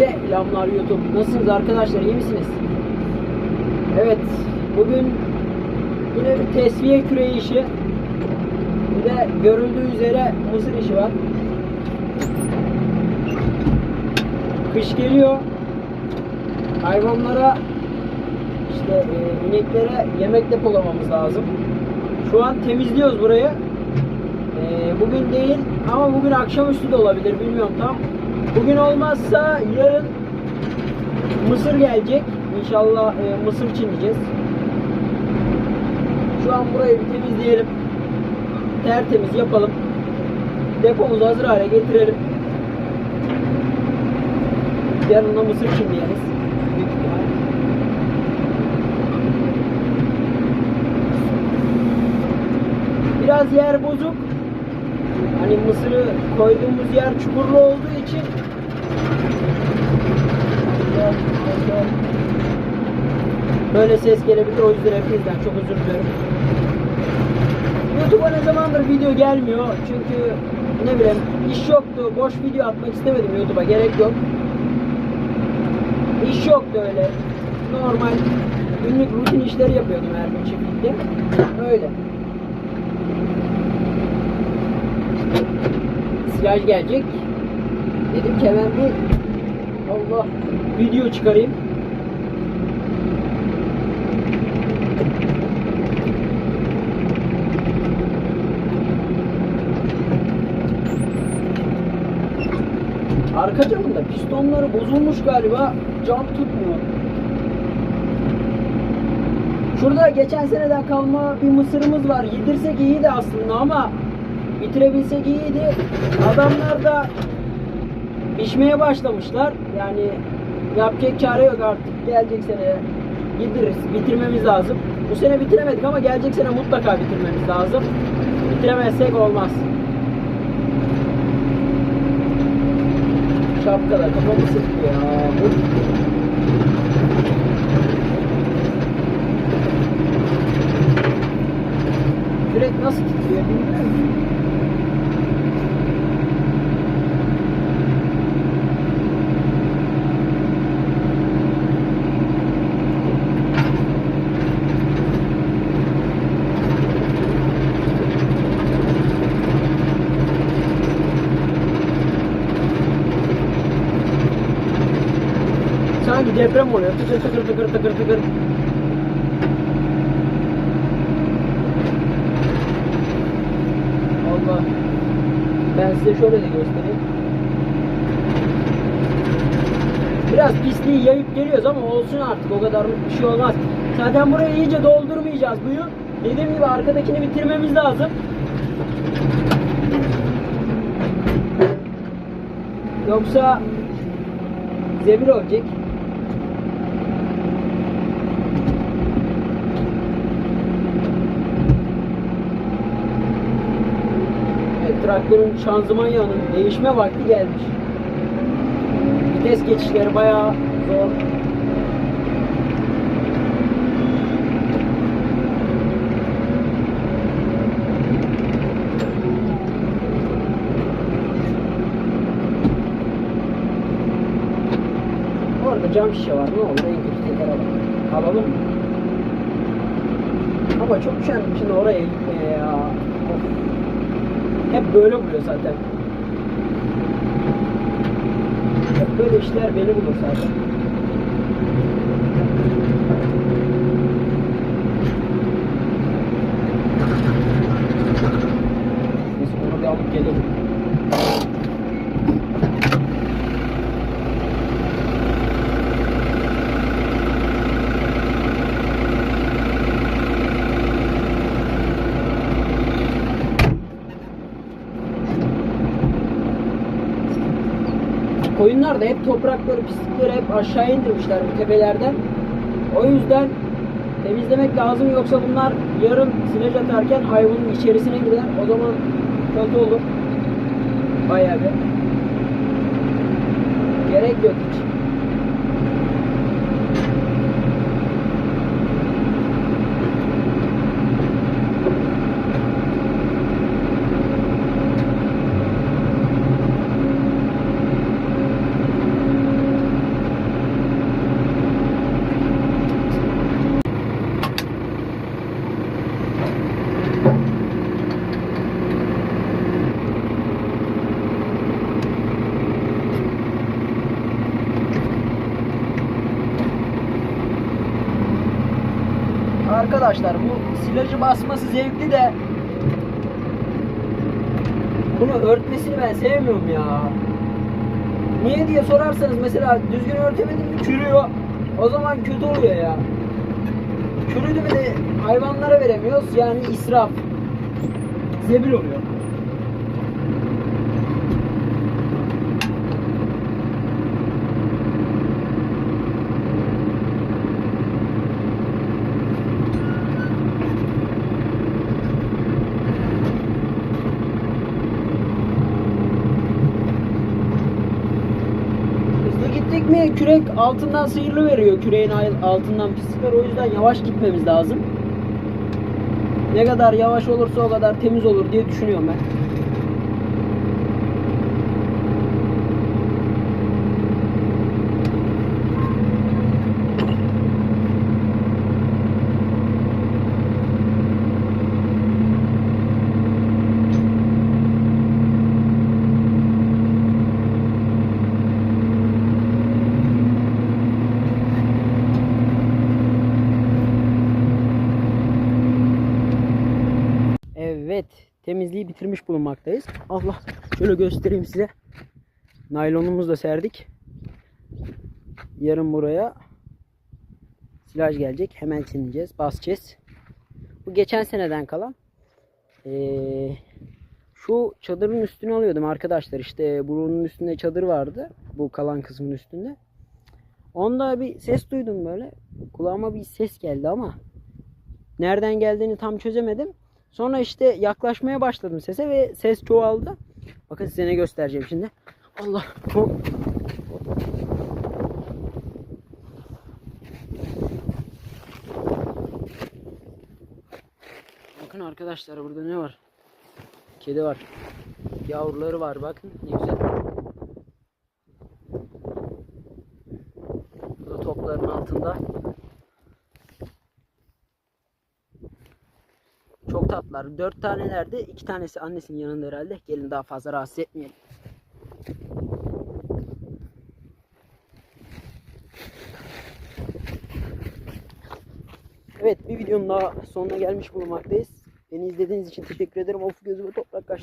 Selamlar YouTube. Nasılsınız arkadaşlar? iyi misiniz? Evet. Bugün yine bir tesviye küreği işi. Bir de görüldüğü üzere mısır işi var. Kış geliyor. Hayvanlara işte e, ineklere yemek depolamamız lazım. Şu an temizliyoruz burayı. E, bugün değil ama bugün akşamüstü de olabilir bilmiyorum tam. Bugün olmazsa yarın mısır gelecek. İnşallah e, mısır çiğneyeceğiz. Şu an burayı bir temizleyelim. Tertemiz yapalım. Depomuzu hazır hale getirelim. Yarın da mısır ihtimal. Biraz yer bozuk. Hani mısırı koyduğumuz yer çukurlu olduğu için böyle ses gelebilir. O yüzden hepinizden çok özür dilerim. YouTube'a ne zamandır video gelmiyor. Çünkü ne bileyim iş yoktu. Boş video atmak istemedim YouTube'a. Gerek yok. İş yoktu öyle. Normal günlük rutin işleri yapıyordum her gün çiftlikte. Öyle. Silaj gelecek. Dedim ki hemen bir Allah video çıkarayım. Arka camında pistonları bozulmuş galiba. Cam tutmuyor. Şurada geçen seneden kalma bir mısırımız var. Yedirsek iyiydi aslında ama bitirebilsek iyiydi. Adamlar da pişmeye başlamışlar. Yani yapacak çare yok artık. Gelecek sene yediririz. Bitirmemiz lazım. Bu sene bitiremedik ama gelecek sene mutlaka bitirmemiz lazım. Bitiremezsek olmaz. Şapkada kafamı sıktı ya. Kürek nasıl titriyor bilmiyorum. Sanki deprem oluyor. Tıkır tıkır tıkır tıkır tıkır. Allah. Ben size şöyle de göstereyim. Biraz pisliği yayıp geliyoruz ama olsun artık o kadar bir şey olmaz. Zaten burayı iyice doldurmayacağız bu yıl. Dediğim gibi arkadakini bitirmemiz lazım. Yoksa zebil olacak. Evet, traktörün şanzıman yağının değişme vakti gelmiş. Vites geçişleri bayağı zor. Orada cam şişe var. Ne olur en kötü tekrar alalım. Alalım mı? Ama çok üşendim şimdi oraya gitmeye ya. Of. Hep böyle buluyor zaten. Hep böyle işler beni bulur zaten. Koyunlar da hep toprakları, pislikleri hep aşağı indirmişler bu tepelerden. O yüzden temizlemek lazım yoksa bunlar yarın silaj atarken hayvanın içerisine gider. O zaman kötü olur. Bayağı bir. Gerek yok hiç. Arkadaşlar bu silajı basması zevkli de bunu örtmesini ben sevmiyorum ya. Niye diye sorarsanız mesela düzgün örtemedim mi çürüyor. O zaman kötü oluyor ya. Çürüdü mü de hayvanlara veremiyoruz yani israf. Zebil oluyor. Mi kürek altından sıyrılı veriyor küreğin al- altından pislikler o yüzden yavaş gitmemiz lazım. Ne kadar yavaş olursa o kadar temiz olur diye düşünüyorum ben. Evet, temizliği bitirmiş bulunmaktayız. Allah, şöyle göstereyim size. Naylonumuzu da serdik. Yarın buraya silaj gelecek. Hemen sileceğiz, basacağız. Bu geçen seneden kalan. Ee, şu çadırın üstüne alıyordum arkadaşlar. İşte bunun üstünde çadır vardı. Bu kalan kısmın üstünde. Onda bir ses duydum böyle. Kulağıma bir ses geldi ama nereden geldiğini tam çözemedim. Sonra işte yaklaşmaya başladım sese ve ses çoğaldı. Bakın size ne göstereceğim şimdi. Allah. Bakın arkadaşlar burada ne var? Kedi var. Yavruları var bakın ne güzel. Burada topların altında. Çok tatlılar. Dört tanelerdi. iki tanesi annesinin yanında herhalde. Gelin daha fazla rahatsız etmeyelim. Evet bir videonun daha sonuna gelmiş bulunmaktayız. Beni izlediğiniz için teşekkür ederim. Of gözüme toprak kaçtı.